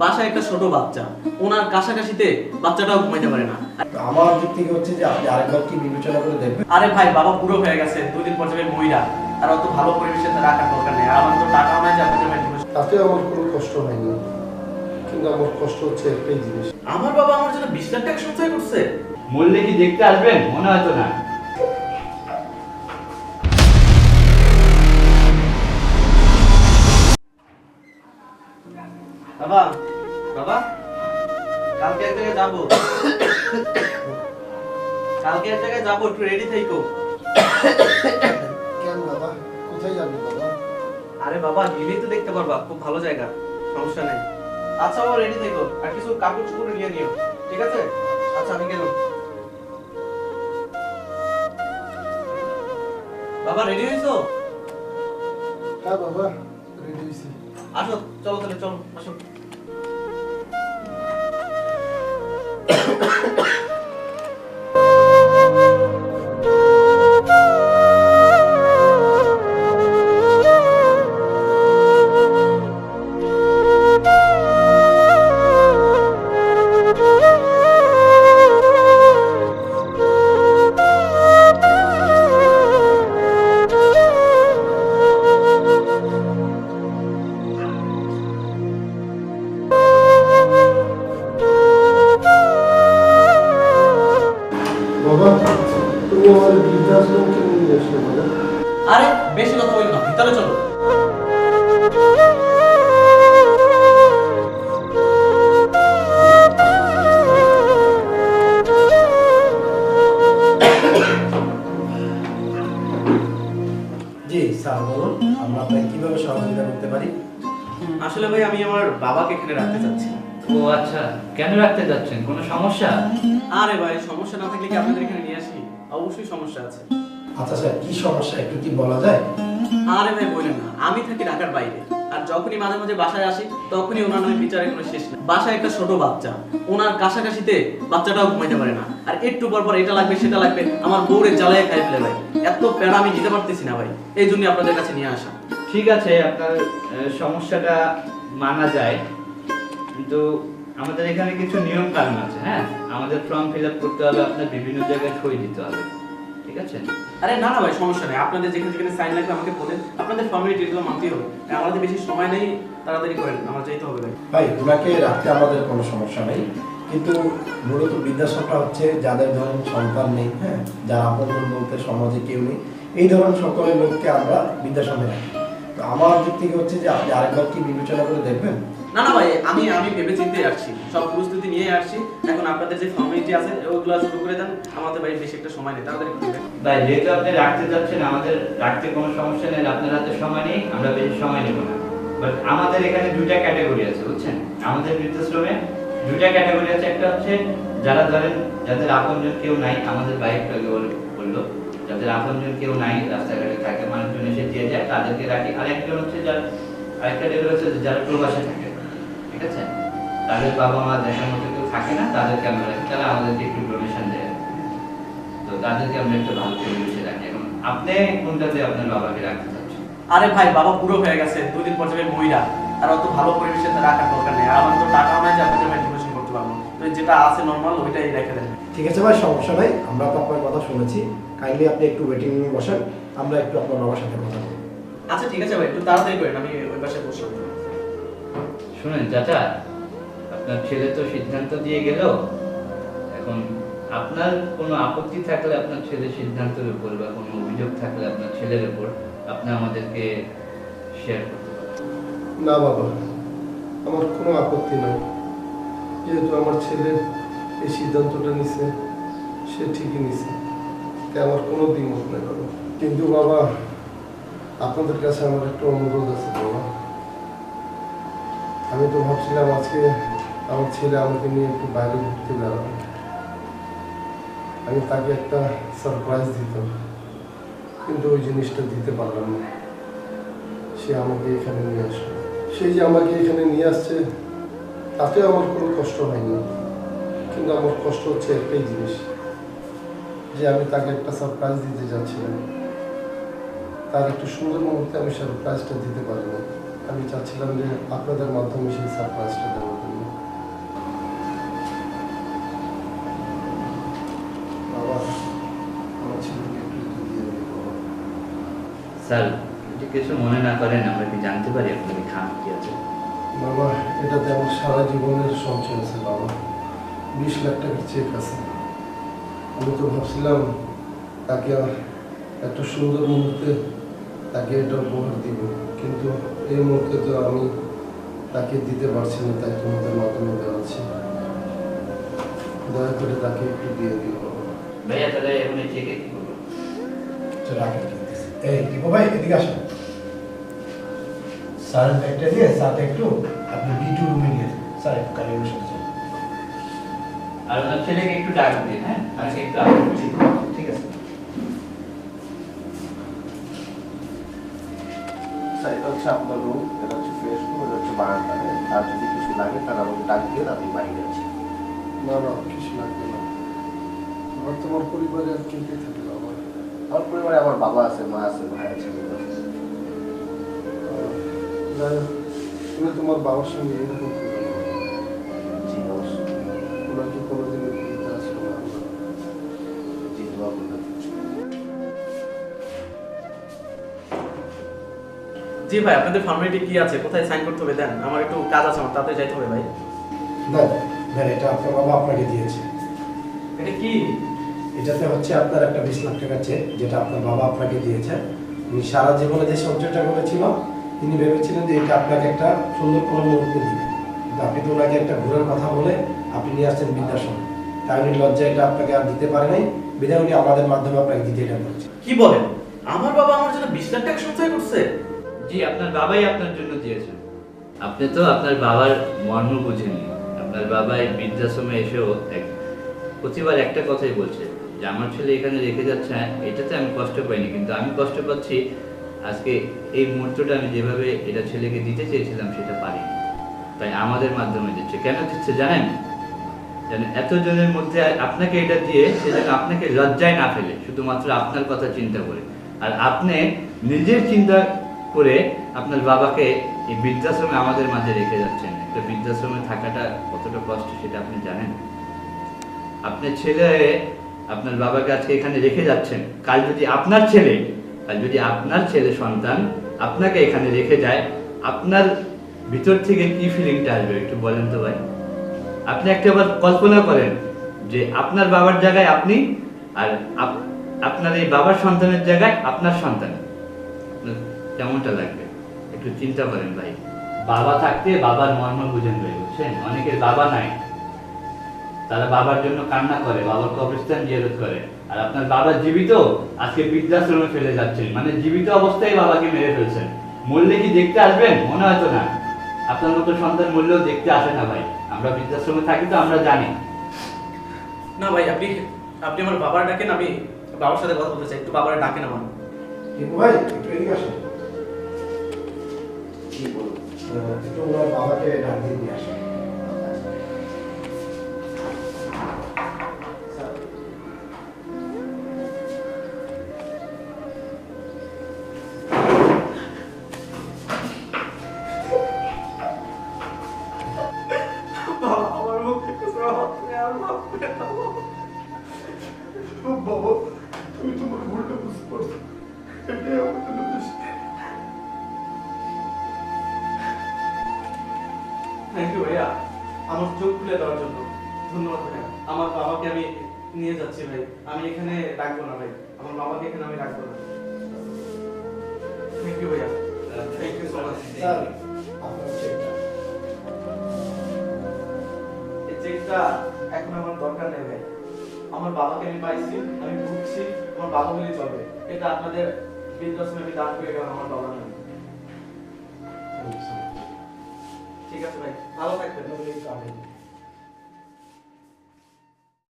বাসায় একটা ছোট বাচ্চা। ওনার কাছাকাছিতে বাচ্চাটাও ঘুমাইতে পারে না। আমার দিক থেকে হচ্ছে যে আপনি আরেকবার কি বিবেচনা করে দেখবেন? আরে ভাই বাবা পুরো হয়ে গেছে দুই দিন পর যাবে মহিলা। আর অত ভালো পরিবেশে তো রাখার দরকার নেই। আর আমার তো টাকা নাই যে ভাই দিবো। তাতে আমার কোনো কষ্ট হয়নি কিন্তু আমার কষ্ট হচ্ছে একটাই জিনিস। আমার বাবা আমার জন্য বিশ লাখ টাকা সঞ্চয় করছে। মূল্যে কি দেখতে আসবেন? মনে হয়তো না। এক জায়গায় যাব একটু রেডি থাইকো। কেন বাবা? কোথায় যাবি বাবা? আরে বাবা গেলেই তো দেখতে পারবা খুব ভালো জায়গা সমস্যা নেই। আচ্ছা বাবা রেডি থেকো আর কিছু কাপড় চোপড় নিয়ে নিও ঠিক আছে? আচ্ছা আমি গেলাম। বাবা রেডি হয়েছো হ্যাঁ বাবা রেডি হয়েছি আসো চলো তাহলে চলো আসো। তুমি আমার বৃদ্ধাশ্রম নিয়ে আসলে বাবা আরে বেশি কথা বলি না ভিতরে চলো। জি স্যার বলুন আমরা আপনাকে কীভাবে সহযোগিতা করতে পারি? আসলে ভাই আমি আমার বাবাকে এখানে রাখতে চাচ্ছি। ও আচ্ছা কেন রাখতে যাচ্ছেন? কোনো সমস্যা? আরে ভাই সমস্যা না থাকলে কি আপনাদের এখানে নিয়ে আসি? অবশ্যই সমস্যা আছে। আচ্ছা স্যার কি সমস্যা? একটু কি বলা যায়? আরে ভাই বলেন না। আমি থাকি ঢাকার বাইরে। আর যখনই মাঝে মাঝে বাসায় আসি তখনই ওনার নামে বিচারের কোনো শেষ নেই বাসায় একটা ছোট বাচ্চা। ওনার কাছাকাছিতে বাচ্চাটাও ঘুমাইতে পারে না। আর একটু পর পর এটা লাগবে সেটা লাগবে আমার বউরে জ্বালায় খাই ফেলে ভাই। এত প্যারা আমি নিতে পারতেছি না ভাই। এই জন্য আপনাদের কাছে নিয়ে আসা। ঠিক আছে আপনার আহ, সমস্যাটা মানা যায়। কিন্তু আমাদের এখানে কিছু নিয়ম কানুন আছে হ্যাঁ? আমাদের ফর্ম ফিল আপ করতে হবে আপনার বিভিন্ন জায়গায় সই দিতে হবে ঠিক আছে? আরে না না ভাই সমস্যা নেই। আপনাদের যেখানে যেখানে সাইন লাগবে আমাকে বলেন আপনাদের ফর্মালিটি এগুলো মানতেই হবে। আমাদের বেশি সময় নেই তাড়াতাড়ি করেন আমার যাইতে হবে ভাই। ভাই ওনাকে রাখতে আমাদের কোনো সমস্যা নেই। কিন্তু মূলত বৃদ্ধাশ্রমটা হচ্ছে যাদের ধরুন সন্তান নেই হ্যাঁ? যারা আপনজন বলতে সমাজে কেউ নেই এই ধরনের সকলের লোককে আমরা বৃদ্ধাশ্রমে রাখি। তো আমার দিক থেকে হচ্ছে যে আপনি আরেকবার কি বিবেচনা করে দেখবেন? না না ভাই, আমি আমি ভেবে আসছি। সব প্রস্তুতি নিয়ে আসছি। এখন আপনাদের যে ফর্মালিটি আছে, ওগুলো শুরু করে দেন। আমাদের ভাই বেশি একটা সময় নেই। তাড়াতাড়ি ভাই, যেহেতু আপনি রাখতে যাচ্ছেন, আমাদের রাখতে কোনো সমস্যা নেই। আপনার হাতে সময় নেই, আমরা বেশি সময় নেব না। বাট আমাদের এখানে দুইটা ক্যাটাগরি আছে, বুঝছেন? আমাদের বৃদ্ধাশ্রমে দুইটা ক্যাটাগরি আছে। একটা হচ্ছে যারা ধরেন, যাদের আপনজন কেউ নাই, আমাদের বাইক আগে বল- বলল, যাদের আপনজন কেউ নাই, রাস্তাঘাটে থাকে, মানুষজন এসে দিয়ে যায়, তাদেরকে রাখি। আর হচ্ছে যারা আরেকটা ক্যাটাগরি হচ্ছে যারা প্রবাসে থাকে। ঠিক আছে? তাদের বাবা মা দেখার মতো কেউ থাকে না তাদেরকে আমরা রাখি। তারা আমাদেরকে একটু ডোনেশন দেয় তো তাদেরকে আমরা একটু ভালো পরিবেশে রাখি। এখন আপনি কোনটাতে আপনার বাবাকে রাখতে চাচ্ছেন? আরে ভাই বাবা পুরো হয়ে গেছে। দুই দিন পর যাবে মহিলা। আর অত ভালো পরিবেশে রাখার দরকার নেই। আর আমার তো টাকা নাই যে আপনাদের ভাই ডোনেশন করতে পারব। তো যেটা আছে নর্মাল ওইটাই রেখে দেন। ঠিক আছে ভাই সমস্যা নাই। আমরা তো আপনার কথা শুনেছি। কাইন্ডলি আপনি একটু ওয়েটিং রুমে বসেন। আমরা একটু আপনার বাবার সাথে কথা বলব। আচ্ছা ঠিক আছে ভাই। একটু তাড়াতাড়ি করেন। আমি ওই পাশে বসে শুনেন, চাচা, আপনার ছেলে তো সিদ্ধান্ত দিয়ে গেল। এখন আপনার কোনো আপত্তি থাকলে আপনার ছেলের সিদ্ধান্তের উপর বা কোনো অভিযোগ থাকলে আপনার ছেলের উপর আপনি আমাদেরকে শেয়ার করতে পারেন। না বাবা, আমার কোনো আপত্তি নাই। যেহেতু আমার ছেলে এই সিদ্ধান্তটা নিছে, সে ঠিকই নিছে। তাই আমার কোনো দ্বিমত নাই বাবা। কিন্তু বাবা, আপনাদের কাছে আমার একটা অনুরোধ আছে বাবা। আমি তো ভাবছিলাম আজকে আমার ছেলে আমাকে নিয়ে একটু বাইরে ঘুরতে বেড়াবে। আমি তাকে একটা সারপ্রাইজ দিতাম, কিন্তু ওই জিনিসটা দিতে পারলাম না। সে আমাকে এখানে নিয়ে আসলো। সেই যে আমাকে এখানে নিয়ে আসছে, তাতে আমার কোনো কষ্ট হয়নি। কিন্তু আমার কষ্ট হচ্ছে একটাই জিনিস, যে আমি তাকে একটা সারপ্রাইজ দিতে যাচ্ছিলাম। তার একটু সুন্দর মুহূর্তে আমি সারপ্রাইজটা দিতে পারিনি। আমি চাচ্ছিলাম যে আপনাদের মাধ্যমে সেই সারপ্রাইজটা দেওয়ার স্যার যদি কিছু মনে না করেন আমরা কি জানতে পারি আপনাকে খান কি আছে? বাবা এটাতে আমার সারা জীবনের সঞ্চয় আছে বাবা। বিশ লাখ টাকার চেক আছে। আমি তো ভাবছিলাম তাকে একটা সুন্দর মুহূর্তে তাকে এটা উপহার দিব। কিন্তু এই মুহূর্তে তো আমি তাকে দিতে পারছি না তাই তোমাদের মাধ্যমে দেওয়াচ্ছি দয়া করে তাকে একটু দিয়ে দিও। বাবা ভাইয়া তাহলে এখন এই কি করব? তো রাখেন কিনতেছি। এই দীপু ভাই এদিকে আসেন স্যারের ব্যাগটা দিয়ে সাথে একটু। আপনি বি রুমে নিয়ে স্যার একটু কালিয়ে বসে আর ওনার ছেলেকে একটু ডাক দিন হ্যাঁ? আজকে একটু আগে ঠিক আছে স্যার এটা হচ্ছে আপনার রুম এটা হচ্ছে ফ্রেশ রুম এটা হচ্ছে বারান্দা আর যদি কিছু লাগে তাহলে আমাকে ডাক দিয়ে আমি বাইরে আছি। না না কিছু লাগবে না। আমার তোমার পরিবারে আর কে কে থাকে বাবা আমার পরিবারে আমার বাবা আছে মা আছে ভাই আছে তুমি তোমার বাবার সঙ্গে এরকম জি অবশ্যই। ওনাকে কোনোদিনও জি ভাই আপনাদের ফর্মালিটি কি আছে? কোথায় সাইন করতে হবে? দেন আমার একটু কাজ আছে আমার তাতে যাইতে হবে ভাই। না দেন এটা আপনার বাবা আপনাকে দিয়েছে। এটা কি? এটাতে হচ্ছে আপনার একটা বিশ লাখ টাকা চেক যেটা আপনার বাবা আপনাকে দিয়েছে। উনি সারা জীবনে যে সঞ্চয়টা করেছিল তিনি ভেবেছিলেন যে এটা আপনাকে একটা সুন্দর কোনো মুহূর্তে দিবে। কিন্তু আপনি তো ওনাকে একটা ঘোরার কথা বলে আপনি নিয়ে আসছেন বৃদ্ধাশ্রম। তাই উনি লজ্জা এটা আপনাকে আর দিতে পারে নাই বিধায় উনি আমাদের মাধ্যমে আপনাকে দিতে এটা করেছে। কি বলেন? আমার বাবা আমার জন্য বিশ লাখ টাকা সঞ্চয় করছে। জি, আপনার বাবাই আপনার জন্য দিয়েছেন। আপনি তো আপনার বাবার মর্ম বুঝেননি। আপনার বাবাই বৃদ্ধাশ্রমে এসেও এক, প্রতিবার একটা কথাই বলছে যে, আমার ছেলে এখানে রেখে যাচ্ছে, এটাতে আমি কষ্ট পাইনি, কিন্তু আমি কষ্ট পাচ্ছি, আজকে এই মুহূর্তটা আমি যেভাবে এটা ছেলেকে দিতে চেয়েছিলাম, সেটা পারিনি। তাই আমাদের মাধ্যমে দিচ্ছে। কেন দিচ্ছে জানেন? যেন এতজনের মধ্যে আপনাকে এটা দিয়ে সে যেন আপনাকে লজ্জায় না ফেলে, শুধুমাত্র আপনার কথা চিন্তা করে। আর আপনি নিজের চিন্তা করে আপনার বাবাকে এই বৃদ্ধাশ্রমে আমাদের মাঝে রেখে যাচ্ছেন। একটা বৃদ্ধাশ্রমে থাকাটা কতটা কষ্ট সেটা আপনি জানেন? আপনার ছেলে, আপনার বাবাকে আজকে এখানে রেখে যাচ্ছেন। কাল যদি আপনার ছেলে, কাল যদি আপনার ছেলে সন্তান আপনাকে এখানে রেখে যায়, আপনার ভিতর থেকে কি ফিলিংটা আসবে একটু বলেন তো ভাই? আপনি একটা বার কল্পনা করেন যে আপনার বাবার জায়গায় আপনি আর আপনার এই বাবার সন্তানের জায়গায় আপনার সন্তান। কেমনটা লাগবে। একটু চিন্তা করেন ভাই। বাবা থাকতে বাবার মর্ম বুঝেন ভাই বুঝছেন? অনেকের বাবা নাই। তারা বাবার জন্য কান্না করে বাবার কবরস্থান জিয়ারত করে। আর আপনার বাবা জীবিত আজকে বৃদ্ধাশ্রমে ফেলে যাচ্ছেন। মানে জীবিত অবস্থায় বাবাকে মেরে ফেলছেন। মরলে কি দেখতে আসবেন? মনে হয়তো না। আপনার মতো সন্তান মরলেও দেখতে আসে না ভাই। আমরা বৃদ্ধাশ্রমে থাকি তো আমরা জানি। না ভাই আপনি আপনি আমার বাবার ডাকেন আমি বাবার সাথে কথা বলতে চাই। একটু বাবার ডাকেন আমার। ভাই একটু এদিকে আসেন। ওনার বাবাকে ডাক দিয়ে নিয়ে আসেন থ্যাংক ইউ ভাইয়া। আমার চোখ খুলে দেওয়ার জন্য। ধন্যবাদ ভাইয়া। আমার বাবাকে আমি নিয়ে যাচ্ছি ভাই। আমি এখানে রাখব না ভাই। আমার বাবাকে এখানে আমি রাখব না। থ্যাংক ইউ ভাইয়া। Thank you so much sir আপনার চেকটা এই চেকটা এখন আমার দরকার নেই ভাই। আমার বাবাকে আমি পাইছি আমি ভুগছি আমার বাবা বলেই চলবে। এটা আপনাদের বৃদ্ধাশ্রমে আমি দান করে গেলাম আমার বাবা নামে। ঠিক আছে ভাই ভালো থাকবেন